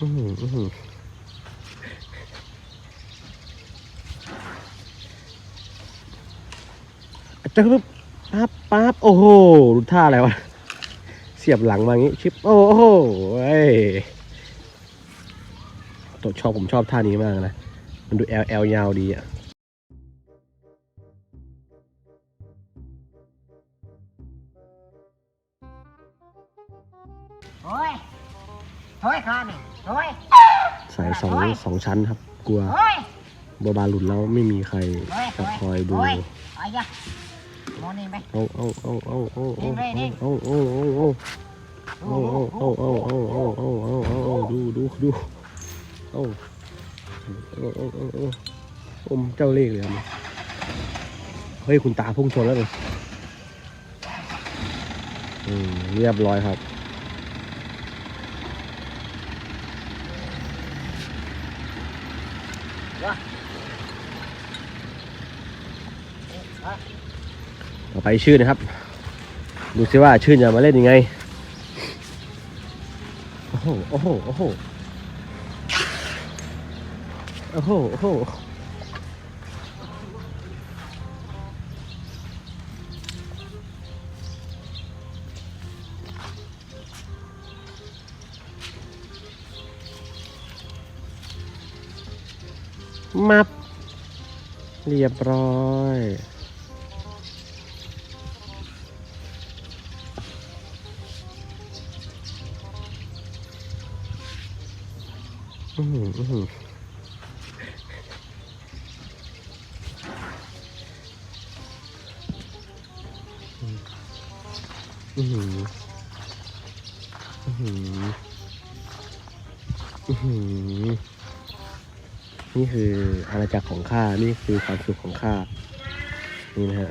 อื้อหืออือหืออาจะปึ๊บปั๊บปั๊บโอ้โหดูท่าอะไรวะ เสียบหลังมาอย่างี้ ชิป โอ้โหเอ้ยตัวชอบผมชอบท่านี้มากนะ มันดูแอลแอลยาวดีอะ ส่สองสองชั้นครับ กลัวโอ้ยบาบาหลุดแล้วไม่มีใครโอ้ยจะคอยดูโอ้ยไอ้ยะโมนี่ไหมเอาเอาเอาเอาเอาเอานี่เอานี่เอาเอาเอาเอาเอาเอาเอาเอาเอาเอาเอาเอาดูดูดูเอาเอาเอาเอาเอาอมเจ้าเลขเลยครับเฮ้ยคุณตาพุ่งชนแล้วเลยอืมเรียบร้อยครับ ต่อไปชื่นนะครับ ดูซิว่าชื่นจะมาเล่นยังไง โอ้โห โอ้โห โอ้โห โอ้โห โอ้โหมับ เรียบร้อย อือหืออื้อหืออือหืออือหืออือหือนี่คืออาณาจักรของข้า นี่คือความสุขของข้า นี่นะฮะ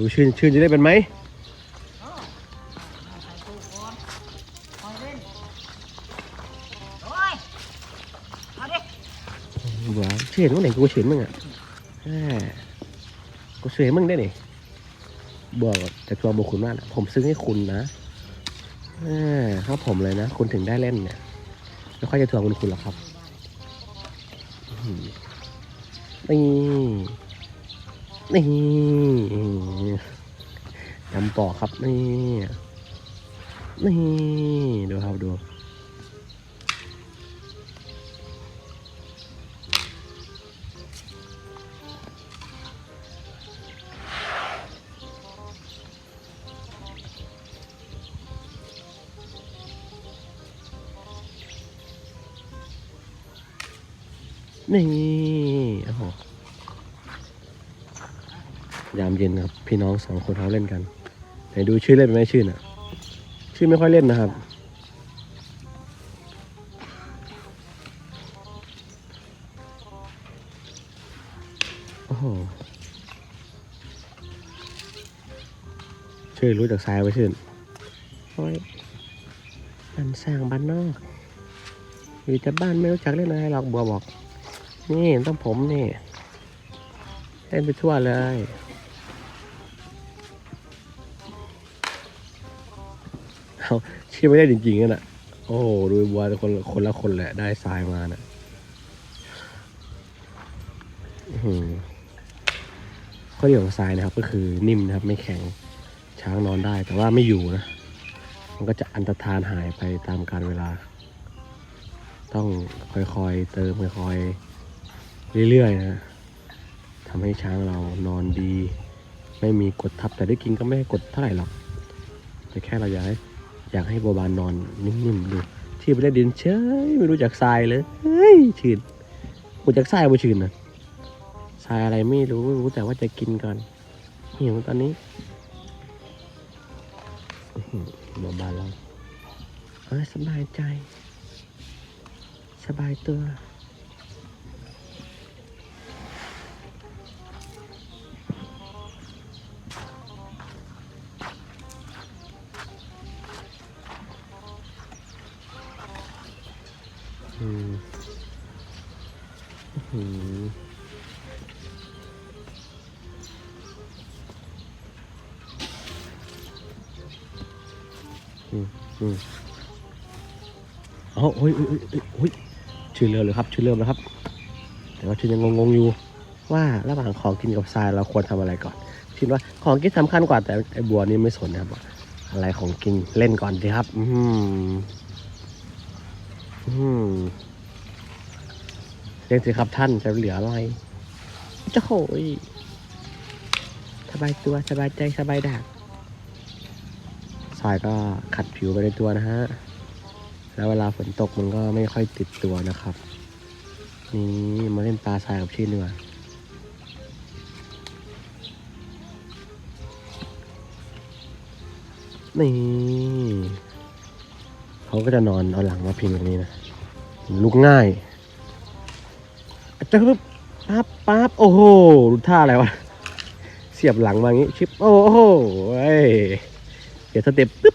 ดูชื่นชื่นจะได้เป็นไหมใส่ตู้ก่อนคอยเล่นโอ้ยเอาดิเบื่อเช่นว่าไหนกูเฉยนมึงอะกูเฉยมึงได้นี่บอกจากตัวบุคคลมากนะผมซื้อให้คุณนะแหมเพราะผมเลยนะ คุณถึงได้เล่นเนี่ยไม่ค่อยจะทวงคุณคุณหรอกครับนี่ นี่ยำปอกครับนี่นี่ดูครับดูนี่โอ้โห ยามเย็นครับ พี่น้องสองคนเขาเล่นกันไหนดูชื่อเล่นเป็นไหมชื่อน่ะ ชื่อไม่ค่อยเล่นนะครับ โอ้โหชื่อรู้จากซ้ายไว้ชื่นโอ้ยบ้านสร้างบ้านนอกอยู่แต่บ้านไม่รู้จักเล่นอะไรหรอกบัวบอก นี่ต้องผมนี่เล่นไปทั่วเลย เอาชื่อไม่ได้จริงๆกันอะโอ้โหดูบัวคนละคนละคนแหละได้ทรายมาน่ะข้อดีของทรายนะครับ ก็คือนิ่มนะครับ ไม่แข็งช้างนอนได้ แต่ว่าไม่อยู่นะ มันก็จะอันตรธานหายไปตามกาลเวลา ต้องค่อยๆเติมค่อยๆเรื่อยๆนะทำให้ช้างเรานอนดี ไม่มีกดทับแต่ได้กินก็ไม่กดเท่าไหร่หรอกแต่แค่เราอยากให้ อยากให้โบบานนอนนิ่มๆดูที่ไปเล่นดินเฉยไม่รู้จักทรายเลยเฮ้ยชื่นรู้จักทรายบ่ชื่นนะทรายอะไรไม่รู้รู้แต่ว่าจะกินก่อนหิวตอนนี้อื้อหือโบบานเราสบายใจ สบายตัว อืมอาโอ้ยโอ้ยโอ้ยโอ้ยโอ้ยชื่อเริ่มเลยครับ ชื่อเริ่มแล้วครับ แต่ว่าชื่อยังงงๆอยู่ ว่าระหว่างของกินกับทรายเราควรทำอะไรก่อนคิดว่าของกินสำคัญกว่าแต่ไอ้บัวนี่ไม่สนนะครับอะไรของกินเล่นก่อนสิครับ อืมอืมเรียกสิครับท่านจะเหลืออะไรจะโหยสบายตัวสบายใจสบายดาก รายก็ขัดผิวไปในตัวนะฮะ แล้วเวลาฝนตกมันก็ไม่ค่อยติดตัวนะครับ นี่มาเล่นปลาทรายกับชื่นดีกว่านี่เขาก็จะนอนเอาหลังมาพิงตรงนี้นะลุกง่ายอาจจะปึ๊บปั๊บปั๊บโอ้โหดูท่าอะไรวะ เสียบหลังมาอย่างงี้ ชิป โอ้โหเว้ย ดี๋ยวสเต็ปปึ๊บปึ๊บ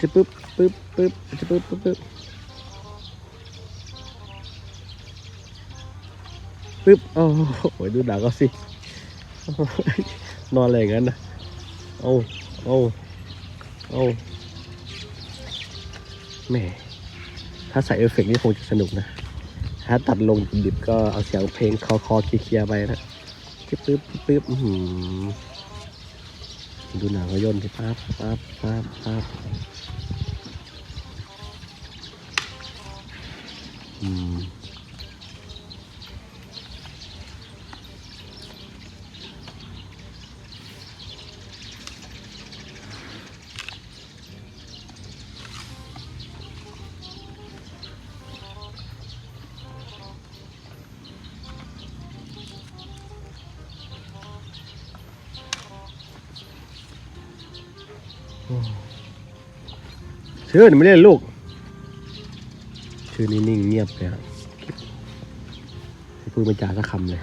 จะปึ๊บปึ๊บปึ๊บจะปึ๊บปึ๊บปึ๊บปึ๊บโอ้โหดูหนังเขาสิ นอนอะไรอย่างนั้นนะเอาเอาเอาแม่ถ้าใส่เอฟเฟกต์นี่คงจะสนุกนะ ถ้าตัดลงดิบก็เอาเสียงเพลงคอคอเคลียร์ไปนะ ปึ๊บปึ๊บปึ๊บดูหนังเขาย่นสิปั๊บปั๊บปั๊บปั๊บอืม ชื่อหนูไม่เล่นลูกชื่อนี่นิ่งเงียบเลยครับไม่พูดไม่จาสักคำเลย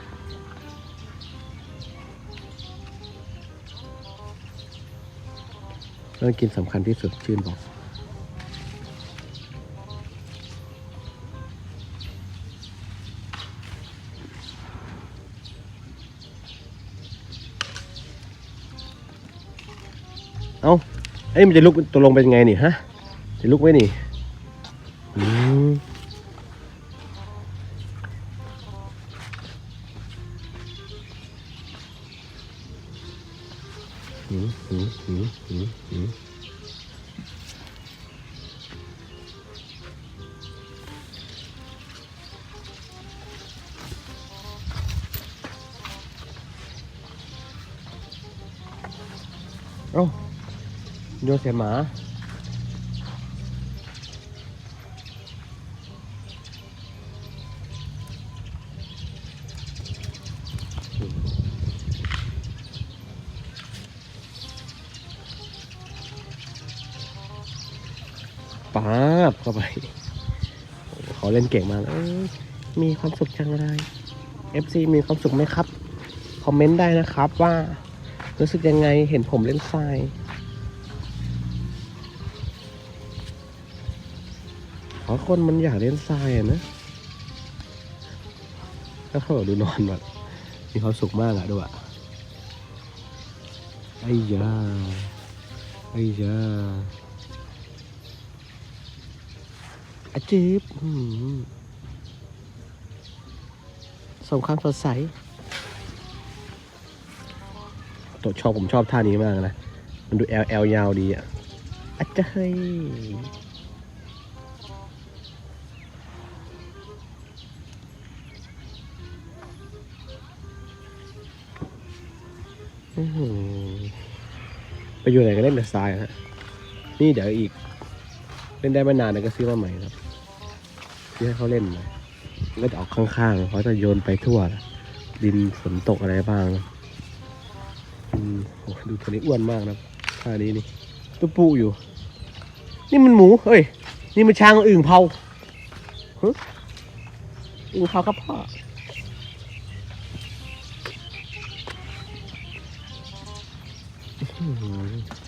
เรื่องกินสำคัญที่สุดชื่นบอกเอ้า เอ้ยมันจะลุกตัวลงเป็นไงนี่ฮะ จะลุกไว้นี่อืมหืมหืมหืมหืมหืมเอ้าโยนเสียหมา ป๊าบเข้าไปเขาเล่นเก่งมากมีความสุขจังเลย FC มีความสุขไหมครับ คอมเมนต์ได้นะครับว่ารู้สึกยังไงเห็นผมเล่นทรายเพราะคนมันอยากเล่นทรายอะนะก็เขาบอกดูนอนแบบมีความสุขมากอะด้วยอะไอ้ยาไอ้ยา อาจีบอืมส่งความสดใส ตัวชอบผมชอบท่านี้มากนะ มันดูแอลแอลยาวดีอะอาจจะเฮ้ยไปอยู่ไหนก็เล่นแต่ทรายฮะ นี่เดี๋ยวอีก ล่นได้ไม่นานเลยก็ซื้อมาใหม่ครับที่ให้เขาเล่นน่อยมันก็จะออกข้างๆเขาจะโยนไปทั่วนะดินฝนตกอะไรบ้างนะอืมโอ้ดูตัวนี้อ้วนมากนะท่านี้นี่ตุ๊ปูอยู่ นี่มันหมูเฮ้ย นี่มันช้างอึ่งเผาฮะอึ่งเผาครับพ่ออื้อหือ